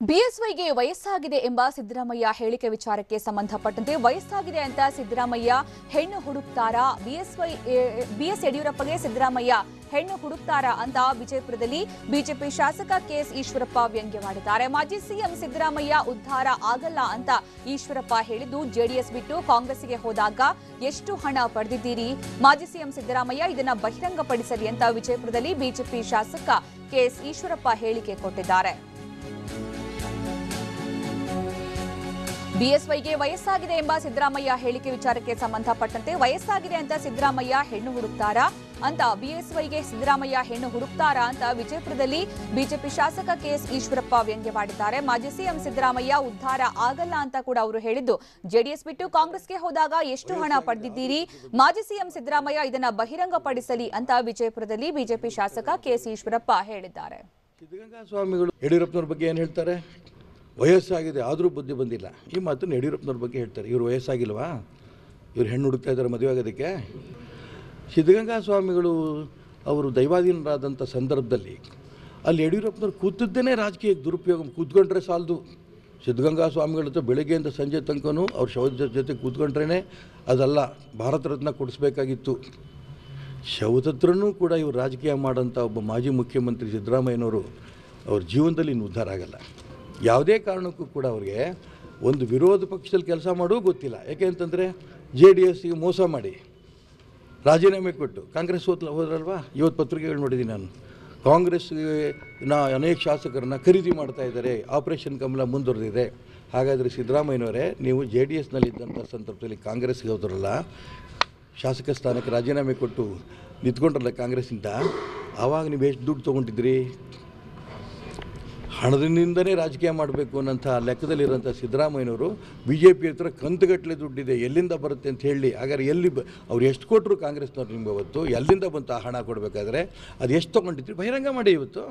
ಬಿಎಸ್ವೈಗೆ ವಯಸ್ಸಾಗಿದೆ ಎಂಬ ಸಿದ್ದರಾಮಯ್ಯ ಹೇಳಿಕೆ ವಿಚಾರಕ್ಕೆ ಸಂಬಂಧಪಟ್ಟಂತೆ ವಯಸ್ಸಾಗಿದೆ ಅಂತ ಸಿದ್ದರಾಮಯ್ಯ ಹೆಣ್ಣು ಹುಡುಕ್ತಾರಾ? ಬಿಎಸ್ವೈ ಬಿಎಸ್ ಯಡಿಯೂರಪ್ಪಗೆ ಸಿದ್ದರಾಮಯ್ಯ ಹೆಣ್ಣು ಹುಡುಕ್ತಾರಾ ಅಂತ ವಿಜಯಪುರದಲ್ಲಿ ಬಿಜೆಪಿ ಶಾಸಕ ಕೆಎಸ್ ಈಶ್ವರಪ್ಪ ವ್ಯಂಗ್ಯವಾಡಿದ್ದಾರೆ. ಮಾಜಿ ಸಿಎಂ ಸಿದ್ದರಾಮಯ್ಯ ಉದ್ಧಾರ ಆಗಲ್ಲ ಅಂತ ಈಶ್ವರಪ್ಪ ಹೇಳಿದ್ದು ಜೆಡಿಎಸ್ ಬಿಟ್ಟು ಕಾಂಗ್ರೆಸ್ಗೆ ಹೋದಾಗ ಎಷ್ಟು ಹಣ ಪಡೆದಿದ್ದೀರಿ? ಮಾಜಿ ಸಿಎಂ ಸಿದ್ದರಾಮಯ್ಯ ಇದನ್ನ ಬಹಿರಂಗಪಡಿಸಲಿ ಅಂತ ವಿಜಯಪುರದಲ್ಲಿ ಬಿಜೆಪಿ ಶಾಸಕ ಕೆಎಸ್ ಈಶ್ವರಪ್ಪ ಹೇಳಿಕೆ ಕೊಟ್ಟಿದ್ದಾರೆ. ಬಿಎಸ್ವೈಗೆ ವಯಸ್ಸಾಗಿದೆ ಎಂಬ ಸಿದ್ದರಾಮಯ್ಯ ಹೇಳಿಕೆ ವಿಚಾರಕ್ಕೆ ಸಂಬಂಧಪಟ್ಟಂತೆ ವಯಸ್ಸಾಗಿದೆ ಅಂತ ಸಿದ್ದರಾಮಯ್ಯ ಹೆಣ್ಣು ಹುಡುಕ್ತಾರಾ ಅಂತ ಬಿಎಸ್ವೈಗೆ ಸಿದ್ದರಾಮಯ್ಯ ಹೆಣ್ಣು ಹುಡುಕ್ತಾರಾ ಅಂತ ವಿಜಯಪುರದಲ್ಲಿ ಬಿಜೆಪಿ ಶಾಸಕ ಕೆಎಸ್ ಈಶ್ವರಪ್ಪ ವ್ಯಂಗ್ಯವಾಡಿದ್ದಾರೆ. ಮಾಜಿ ಸಿಎಂ ಸಿದ್ದರಾಮಯ್ಯ ಉದ್ಧಾರ ಆಗಲ್ಲ ಅಂತ ಕೂಡ ಅವರು ಹೇಳಿದ್ದು. ಜೆಡಿಎಸ್ ಬಿಟ್ಟು ಕಾಂಗ್ರೆಸ್ಗೆ ಹೋದಾಗ ಎಷ್ಟು ಹಣ ಪಡೆದಿದ್ದೀರಿ? ಮಾಜಿ ಸಿಎಂ ಸಿದ್ದರಾಮಯ್ಯ ಇದನ್ನ ಬಹಿರಂಗಪಡಿಸಲಿ ಅಂತ ವಿಜಯಪುರದಲ್ಲಿ ಬಿಜೆಪಿ ಶಾಸಕ ಕೆಎಸ್ ಈಶ್ವರಪ್ಪ ಹೇಳಿದ್ದಾರೆ. ಯಡಿಯೂರಪ್ಪನವ್ರ ಬಗ್ಗೆ ಏನು ಹೇಳ್ತಾರೆ? ವಯಸ್ಸಾಗಿದೆ, ಆದರೂ ಬುದ್ಧಿ ಬಂದಿಲ್ಲ. ಈ ಮಾತನ್ನು ಯಡಿಯೂರಪ್ಪನವ್ರ ಬಗ್ಗೆ ಹೇಳ್ತಾರೆ. ಇವರು ವಯಸ್ಸಾಗಿಲ್ವಾ? ಇವ್ರು ಹೆಣ್ಣು ಹುಡುಕ್ತಾ ಇದ್ದಾರೆ ಮದುವೆ ಆಗೋದಕ್ಕೆ. ಸಿದ್ಧಗಂಗಾ ಸ್ವಾಮಿಗಳು ಅವರು ದೈವಾಧೀನರಾದಂಥ ಸಂದರ್ಭದಲ್ಲಿ ಅಲ್ಲಿ ಯಡಿಯೂರಪ್ಪನವ್ರು ಕೂತಿದ್ದೇನೆ ರಾಜಕೀಯ ದುರುಪಯೋಗ ಕೂತ್ಕೊಂಡ್ರೆ ಸಾಲದು. ಸಿದ್ಧಗಂಗಾ ಸ್ವಾಮಿಗಳ ಹತ್ರ ಬೆಳಗ್ಗೆಯಿಂದ ಸಂಜೆ ತನಕನೂ ಅವ್ರ ಶವದ ಜೊತೆ ಕೂತ್ಕೊಂಡ್ರೇ ಅದಲ್ಲ. ಭಾರತ ರತ್ನ ಕೊಡಿಸ್ಬೇಕಾಗಿತ್ತು. ಶೌಧತ್ರನೂ ಕೂಡ ಇವರು ರಾಜಕೀಯ ಮಾಡೋಂಥ ಒಬ್ಬ ಮಾಜಿ ಮುಖ್ಯಮಂತ್ರಿ ಸಿದ್ದರಾಮಯ್ಯನವರು ಅವ್ರ ಜೀವನದಲ್ಲಿ ಇನ್ನು ಉದ್ಧಾರ ಆಗಲ್ಲ. ಯಾವುದೇ ಕಾರಣಕ್ಕೂ ಕೂಡ ಅವ್ರಿಗೆ ಒಂದು ವಿರೋಧ ಪಕ್ಷದಲ್ಲಿ ಕೆಲಸ ಮಾಡೋ ಗೊತ್ತಿಲ್ಲ. ಯಾಕೆ ಅಂತಂದರೆ ಜೆ ಡಿ ಎಸ್ಸಿಗೆ ಮೋಸ ಮಾಡಿ. ರಾಜೀನಾಮೆ ಕೊಟ್ಟು. ಕಾಂಗ್ರೆಸ್ ಹೋದ್ಲ ಹೋದ್ರಲ್ವಾ? ಇವತ್ತು ಪತ್ರಿಕೆಗಳು ನೋಡಿದ್ದೀನಿ ನಾನು. ಕಾಂಗ್ರೆಸ್ಗೆ ನಾ ಅನೇಕ ಶಾಸಕರನ್ನ ಖರೀದಿ ಮಾಡ್ತಾ ಇದ್ದಾರೆ. ಆಪರೇಷನ್ ಕಮಲ ಮುಂದುವರೆದಿದೆ. ಹಾಗಾದರೆ ಸಿದ್ದರಾಮಯ್ಯನವರೇ, ನೀವು ಜೆ ಡಿ ಎಸ್ನಲ್ಲಿದ್ದಂಥ ಸಂದರ್ಭದಲ್ಲಿ ಕಾಂಗ್ರೆಸ್ಗೆ ಹೋದ್ರಲ್ಲ, ಶಾಸಕ ಸ್ಥಾನಕ್ಕೆ ರಾಜೀನಾಮೆ ಕೊಟ್ಟು ನಿಂತ್ಕೊಂಡ್ರಲ್ಲ ಕಾಂಗ್ರೆಸ್ಸಿಂದ ಆವಾಗ ನೀವು ಎಷ್ಟು ದುಡ್ಡು ತೊಗೊಂಡಿದ್ರಿ? ಹಣದಿಂದನೇ ರಾಜಕೀಯ ಮಾಡಬೇಕು ಅನ್ನೋಂಥ ಲೆಕ್ಕದಲ್ಲಿರುವಂಥ ಸಿದ್ದರಾಮಯ್ಯನವರು ಬಿ ಜೆ ಪಿ ಹತ್ರ ಕಂತುಗಟ್ಟಲೆ ದುಡ್ಡಿದೆ, ಎಲ್ಲಿಂದ ಬರುತ್ತೆ ಅಂತ ಹೇಳಿ, ಹಾಗಾದ್ರೆ ಎಲ್ಲಿ ಬ, ಅವ್ರು ಎಷ್ಟು ಕೊಟ್ಟರು ಕಾಂಗ್ರೆಸ್ನವ್ರು ನಿಮ್ಗೆ ಅವತ್ತು, ಎಲ್ಲಿಂದ ಬಂತು ಆ ಹಣ ಕೊಡಬೇಕಾದ್ರೆ? ಅದು ಎಷ್ಟು ತೊಗೊಂಡಿದ್ರಿ ಬಹಿರಂಗ ಮಾಡಿ ಇವತ್ತು.